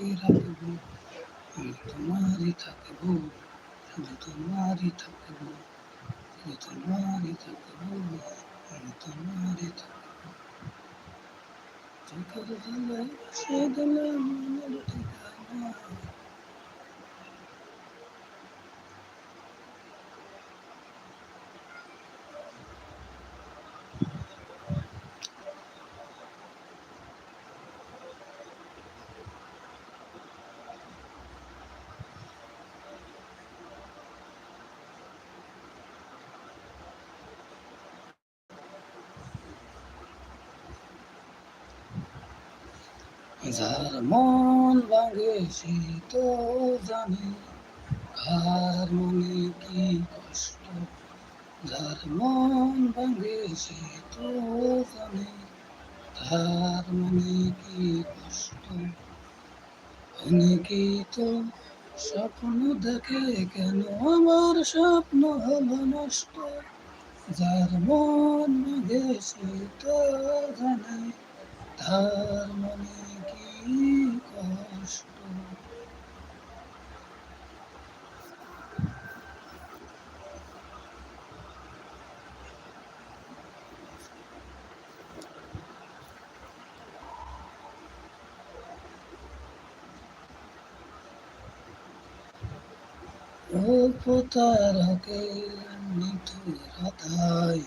রাখব তোমারই থাকব শুধু তোমারই থাকব শুধু তোমারই থাকব আমি তোমারই থাকব চোখের জলে ঠিকানা যার মন ভাঙে সে তো জানে, কার মনে কি কষ্ট? যার মন ভাঙে সে তো জানে, তার মনে কি কষ্ট? অনেকেই তো স্বপ্ন দেখে, কেন আমার স্বপ্ন হলো নষ্ট? যার মন ভাঙে সে তো জানে, তার মনে কি কষ্ট। ও প্রতারকে হাতায়।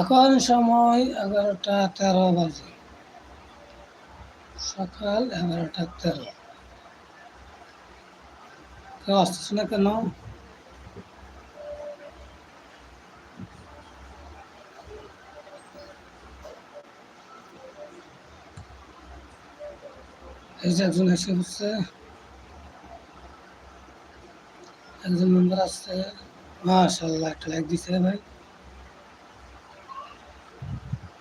এখন সময় এগারোটা তেরো বাজে। সকাল এগারোটা তেরো। কেউ আসতেছে না কেন? একজন এসে হচ্ছে একজন মেম্বার আসছে। মাশাল্লাহ একটা লাইক দিছে ভাই।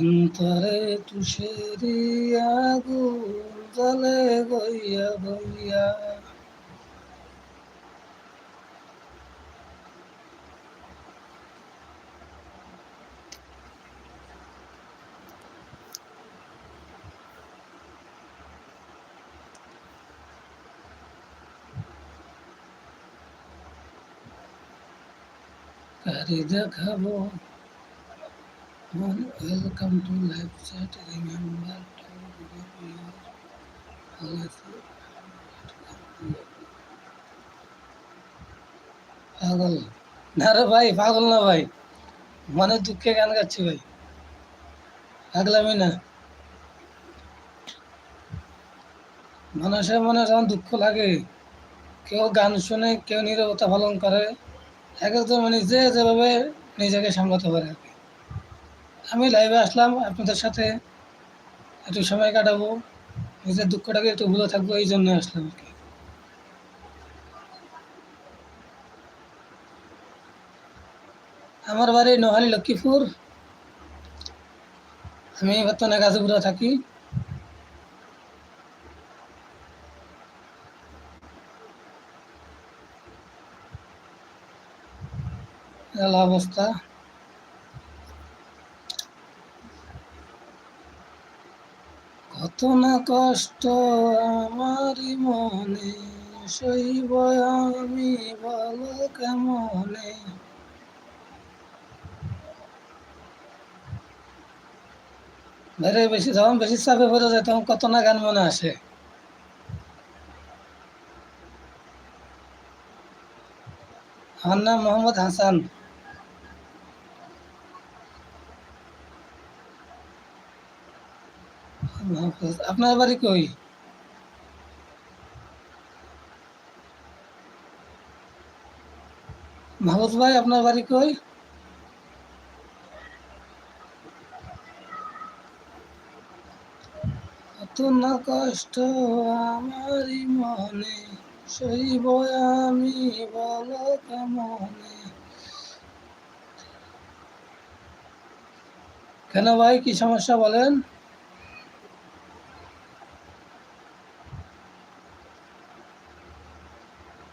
অন্তরে তুষেরি আগুন জলে গইয়া গইয়া কারে দেখাবো? Welcome to live chat remember to পাগল। না রে ভাই, পাগল না ভাই। দুঃখে গান গাচ্ছি ভাই। পাগলামি না। মানুষের মনে যখন দুঃখ লাগে, কেউ গান শুনে কেউ নীরবতা পালন করে, এক একজন মানে যেভাবে নিজেকে সামলাতে পারে আর কি। আমি লাইভে আসলাম, আপনাদের সাথে একটু সময় কাটাবো। নিজের দুঃখটাকে একটু ভুলে থাকব, এই জন্য আসলাম আর কি। আমার বাড়ি নোহালি, লক্ষ্মীপুর। আমি বর্তমানে গাজীপুরে থাকি। অবস্থা কত না কষ্ট আমারই মনে, সইব আমি বলো কেমনে? বাইরে বেশি যখন বেশি চাপে পড়ে যায়, তখন কত না গান মনে আসে। আমার নাম মোহাম্মদ হাসান। আপনার বাড়ি কই? ভাই, আপনার বাড়ি কই? না কষ্ট আমারই মনে, সইব আমি বলো কেমনে? কেন ভাই, কি সমস্যা বলেন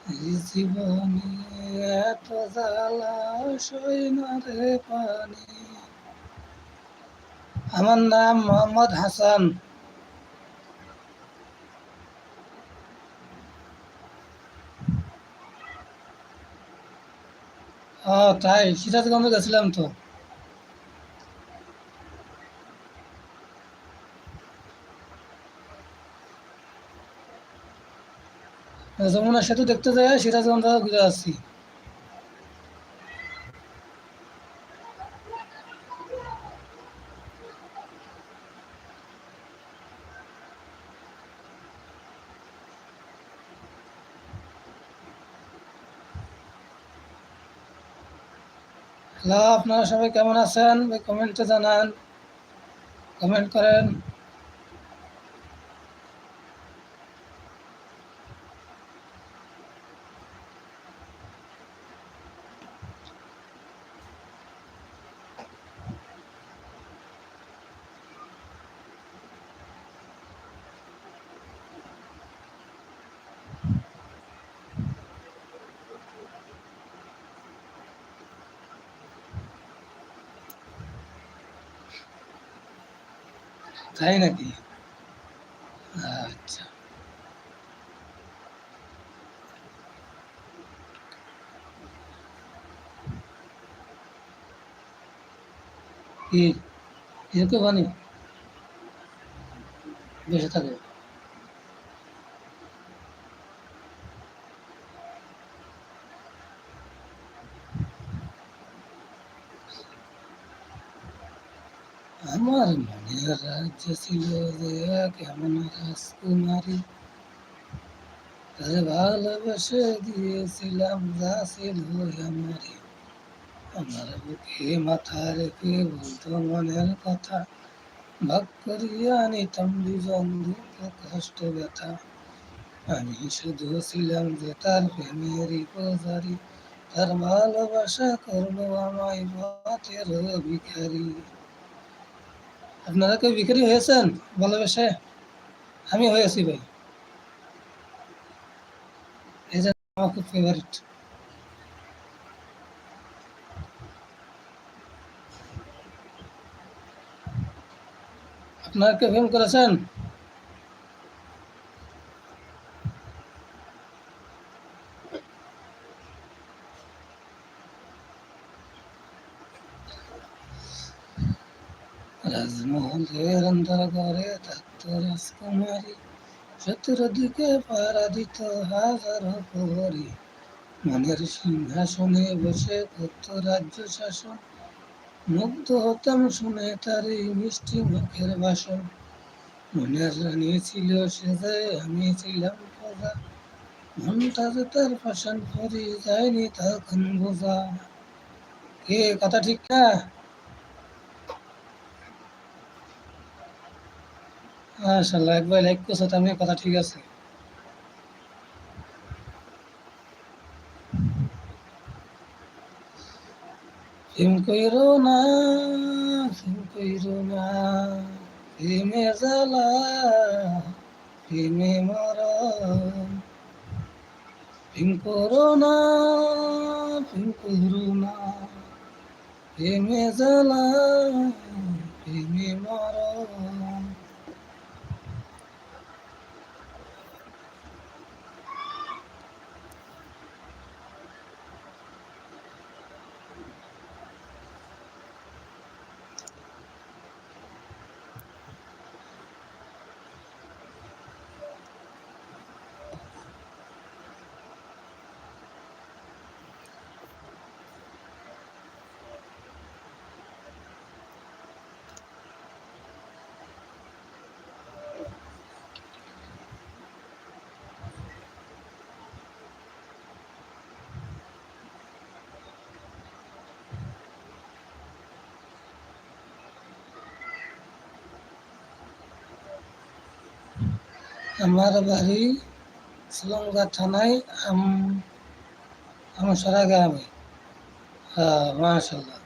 এই জীবনে এত জ্বালা সই না পানি। আমার নাম মোহাম্মদ হাসান। ও, তাই, সিরাজগঞ্জ গেছিলাম তো? যমুনা সেতু দেখতে যায় সিরাজগঞ্জ ঘুরে আসছি। আপনারা সবাই কেমন আছেন? কমেন্টে জানান। কমেন্ট করেন। তাই নাকি? আচ্ছা। কি এরকম বানি। বসে থাকো আমার মনের রাজ্য ছিল যে কেমন রাজকুমারী তারে ভালোবেসে দিয়েছিলাম যা ছিল আমারই আমার বুকে মাথা রেখে বলতো মনের কথা ভাগ করিয়া নিতাম দুজন দুঃখ কষ্ট ব্যথা আমি শুধু ছিলাম যে তার প্রেমেরই পূজারি তার ভালোবাসা করল আমায় পথের ভিখারি আপনারা কেউ বিক্রি হয়েছেন? ভালোবেসে আমি হয়েছি ভাই। এই আমার খুব ফেভারিট আপনারা কেউ ফোন করেছেন রাজমহলের অন্ধর ঘরে থাকত রাজকুমারী চতুর্দিকে পাড়া দিত হাজার প্রহরী। মনের সিংহাসনে বসে করত রাজ্য শাসন। মুগ্ধ হতাম শুনে তার এই মিষ্টি মুখের ভাষণ মনের রানী ছিল সে আমি ছিলাম প্রজা। মনটা যে তার পাশান করি যায়নি তখন বোঝা। কে কথা ঠিক না? মাশাল্লাহ একবার লাইক করছ তার কথা ঠিক আছে। প্রেম কইরো না, প্রেম কইরো না, প্রেমে জ্বালা, প্রেমে মরণ। প্রেম করো না, প্রেম করো না, প্রেমে জ্বালা, প্রেমে মরণ। আমার বাড়ি শ্রীলঙ্কা থানায় আম আমসরা গ্রামে। হ্যাঁ মাশাল্লাহ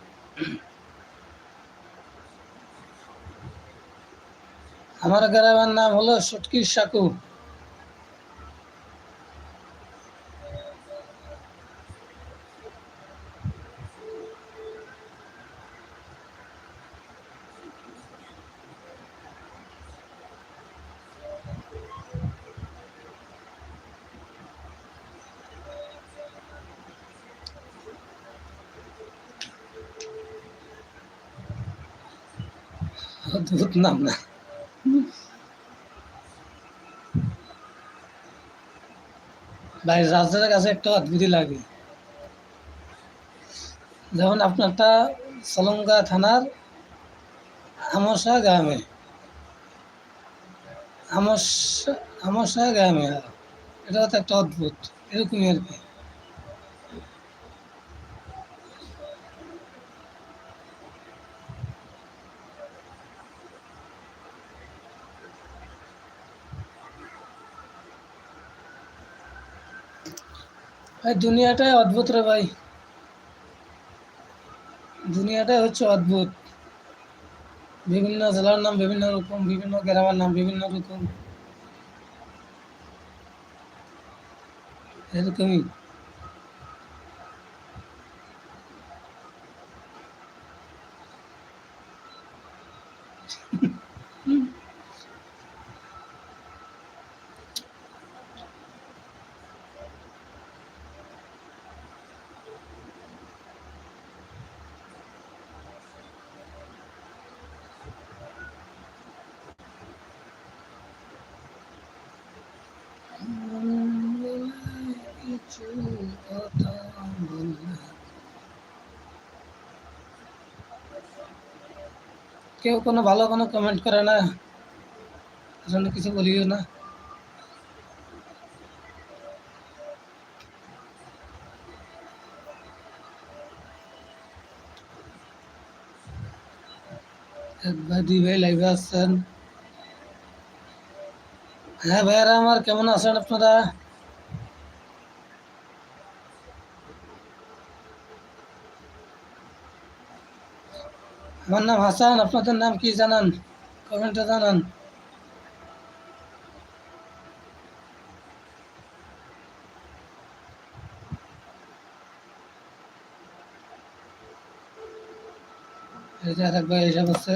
আমার গ্রামের নাম হলো সুটকির সাকু অদ্ভুত নাম না। ভাই রাজ্যের কাছে একটা অদ্ভুতই লাগে। যেমন আপনারটা সলঙ্গা থানার আমসা গ্রামে। আমস আমসা গ্রামে। এটা একটা অদ্ভুত, এরকমই আর কি। ভাই, দুনিয়াটাই অদ্ভুত রে ভাই। দুনিয়াটাই হচ্ছে অদ্ভুত। বিভিন্ন জেলার নাম, বিভিন্ন রকম, বিভিন্ন গ্রামের নাম, বিভিন্ন রকম। এরকমই কিছু কথা বললে কেউ কোনো ভালো কোনো কমেন্ট করে না। জন্য কিছু বলিও না। এক ভাই দুই ভাই লাইভে আসছেন। হ্যাঁ ভাইয়ারা আমার কেমন আছেন আপনারা? আমার নাম হাসান, আপনাদের নাম কি জানান? কমেন্টে জানান। এই যে আরেক ভাই এসে বসছে।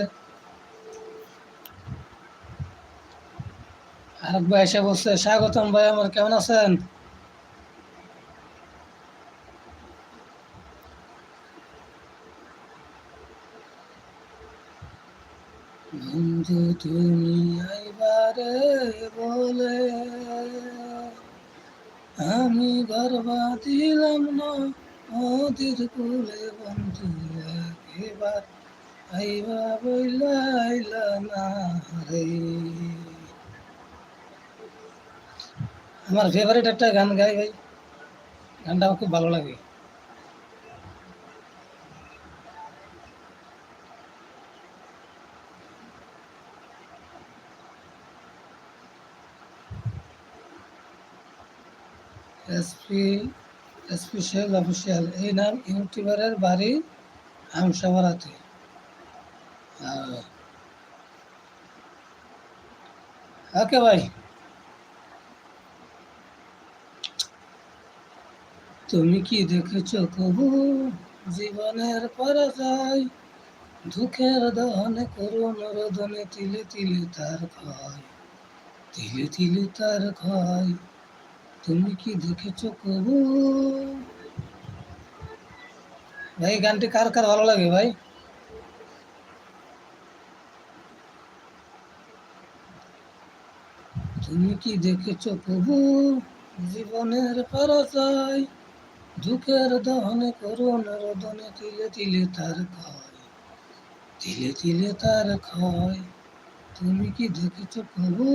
আরেক ভাই এসে বসছে। স্বাগতম ভাই, আমার কেমন আছেন বন্ধু তুমি আইবারে বলে, আমি গর্বা দিলাম না নদীর কুলে বন্ধু এবার আইবা বইলাইলা না রে। আমার ফেভারিট একটা গান গাই ভাই। গানটা আমার খুব ভালো লাগে। এসপি শেখ অফিসিয়াল এই নাম ইউটিউবারের বাড়ি হামসামারাতে। ওকে ভাই। তুমি কি দেখেছ কবু? জীবনের পরাজয়, দুঃখের দহনে করুণ রোদনে তিলে তিলে তার ক্ষয়, তিলে তিলে তার ক্ষয়। তুমি কি দেখেছ কবু ভাই, গানটি কার কার ভালো লাগে ভাই? তুমি কি দেখেছ কবু জীবনের পরাজয়, দুঃখের দহনে করুণ রোদনে তিলে তিলে তার ক্ষয়, তিলে তিলে তার ক্ষয়। তুমি কি দেখেছ কবু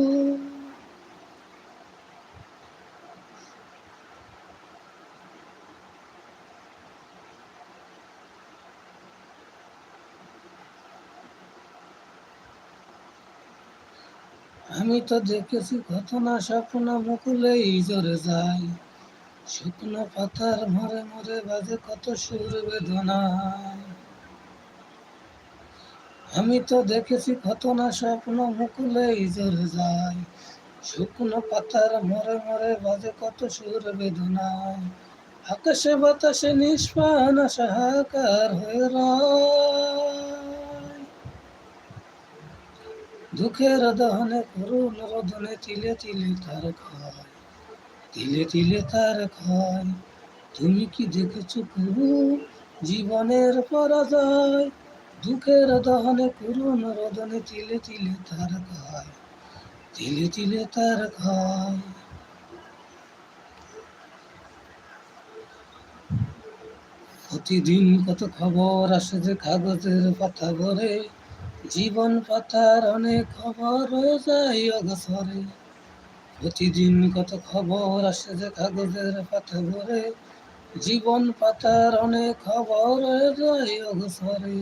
আমি তো দেখেছি কত না স্বপ্ন মুকুলেই জোরে যায়। শুকনো পাতার মরে মরে বাজে কত সুর বেদনা আমি তো দেখেছি ঘটনা, স্বপ্ন মুকুলেই জোরে যায়। শুকনো পাতার মরে মরে বাজে কত সুর বেদনায়। আকাশে বাতাসে নিষ্পান সাহাকার হয়ে রয়। দুঃখের দহনে করুণ রোদনে তিলে তিলে তার ক্ষয়, তিলে তিলে তার ক্ষয়। তুমি কি দেখেছ প্রভু জীবনের পরাজয়? দুঃখের দহনে করুণ রোদনে তিলে তিলে তার ক্ষয়, তিলে তিলে তার ক্ষয়। প্রতিদিন কত খবর আসে যে কাগজের পাতা ভরে জীবন পাতার অনেক খবর যায় অগসরে প্রতিদিন কত খবর আসে যে কাগজের পাতা ভরে। জীবন পাতার অনেক খবর যায় অগসরে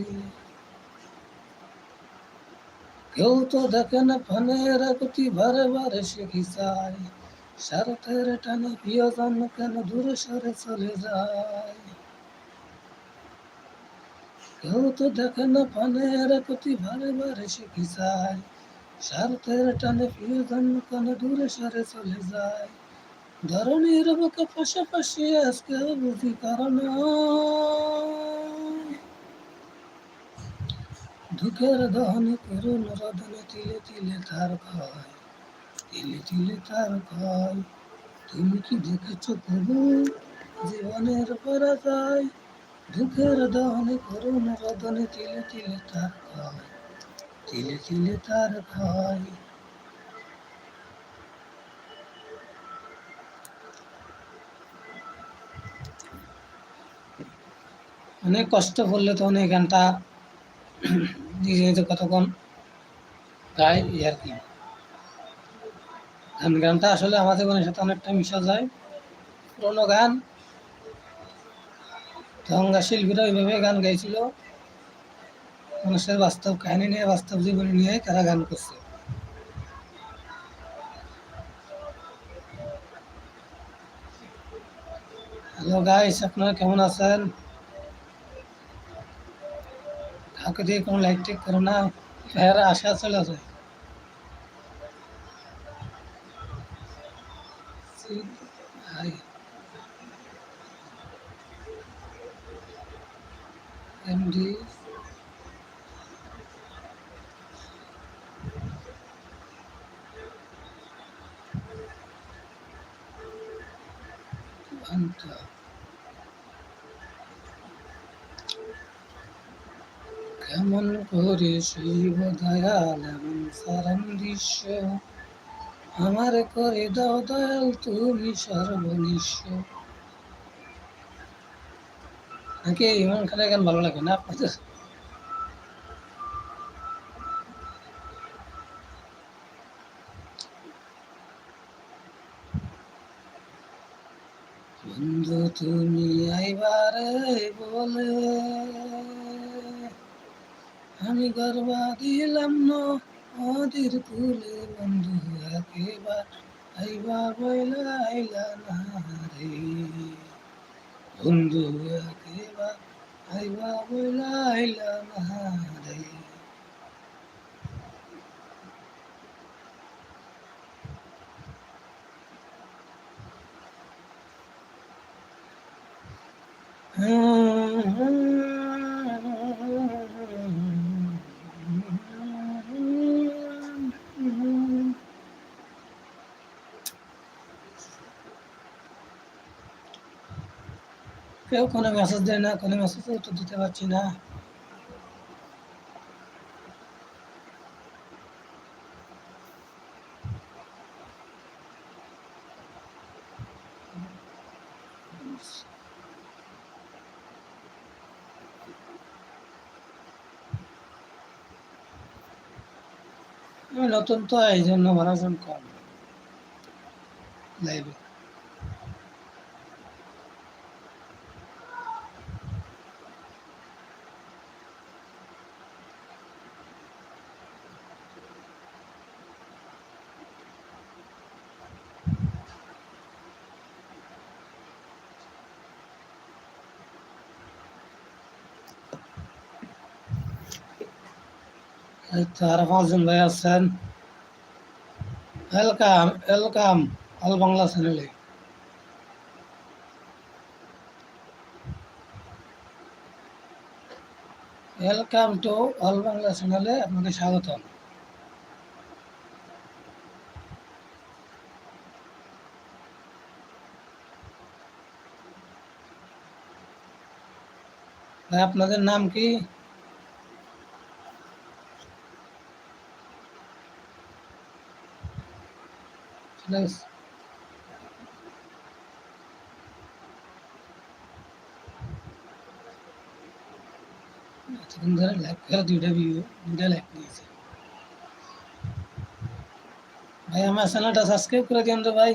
কেউ তো দেখে না ফানের গতি বারে বারে শিখি চায়? স্বার্থের টানে প্রিয়জন কেন দূরে সরে চলে যায়? কেউ তো দেখে না ফানের গতি বারে বারে শিখি চায়? স্বার্থের টানে প্রিয়জন কেন দূরে সরে চলে যায়। ধরনীর বুকে পাশাপাশি আজকে বুঝি কারণ। দুঃখের দহনে করুণ রদনে তিলে তিলে তার ক্ষয়। তিলে তিলে তার ক্ষয়। তুমি কি দেখেছ প্রভু? জীবনের পরাজয়। দুঃখের দহনে করুণ রদনে তিলে তিলে তার ক্ষয় তিলে তিলে তার ক্ষয় অনেক কষ্ট করলে তো অনেক গানটা নিজে নিজে কতক্ষণ গাই এই আর কি। গান, গানটা আসলে আমাদের জীবনের সাথে অনেকটা মিশা যায়। পুরোনো গান তখনকার শিল্পীরা ওইভাবে গান গাইছিল। মানুষের বাস্তব কাহিনী নিয়ে, বাস্তব জীবনী নিয়ে তারা গান করছে। হ্যালো গাইস আপনারা কেমন আছেন? কাউকে দিয়ে কোনো লাইক টেক করো না। ভাইয়ারা আসা চলে যায় ঘণ্টা কেমন করে শিব দয়াল এমন সারাম দৃশ্য? আমার করে দাও দয়াল, তুমি সর্বনিশ্ব নাকি ইমান খানের গান ভালো লাগে না আপনাদের? আমি গর্বা দিলাম নদীর কুলে বন্ধু একেবার। আইবা বইলা, আইলা না রে। বন্ধু একেবার, আইবা বইলা, আইলা না রে। কেউ কোনো মেসেজ দেয় না, কোনো মেসেজ উত্তর দিতে পারছি না। নতুন তো এই জন্য মানুষজন কম লাইভে এই তো ভাই আছেন। ওয়েলকাম ওয়েলকাম অল বাংলা চ্যানেলে ওয়েলকাম টু অল বাংলা চ্যানেলে আপনাকে স্বাগতম। আপনাদের নাম কি? Nice. এতক্ষণ ধরে লাইভ করে দুইটা ভিউ দুইটা লাইক দিয়েছে ভাই আমার চ্যানেলটা সাবস্ক্রাইব করে দিন তো ভাই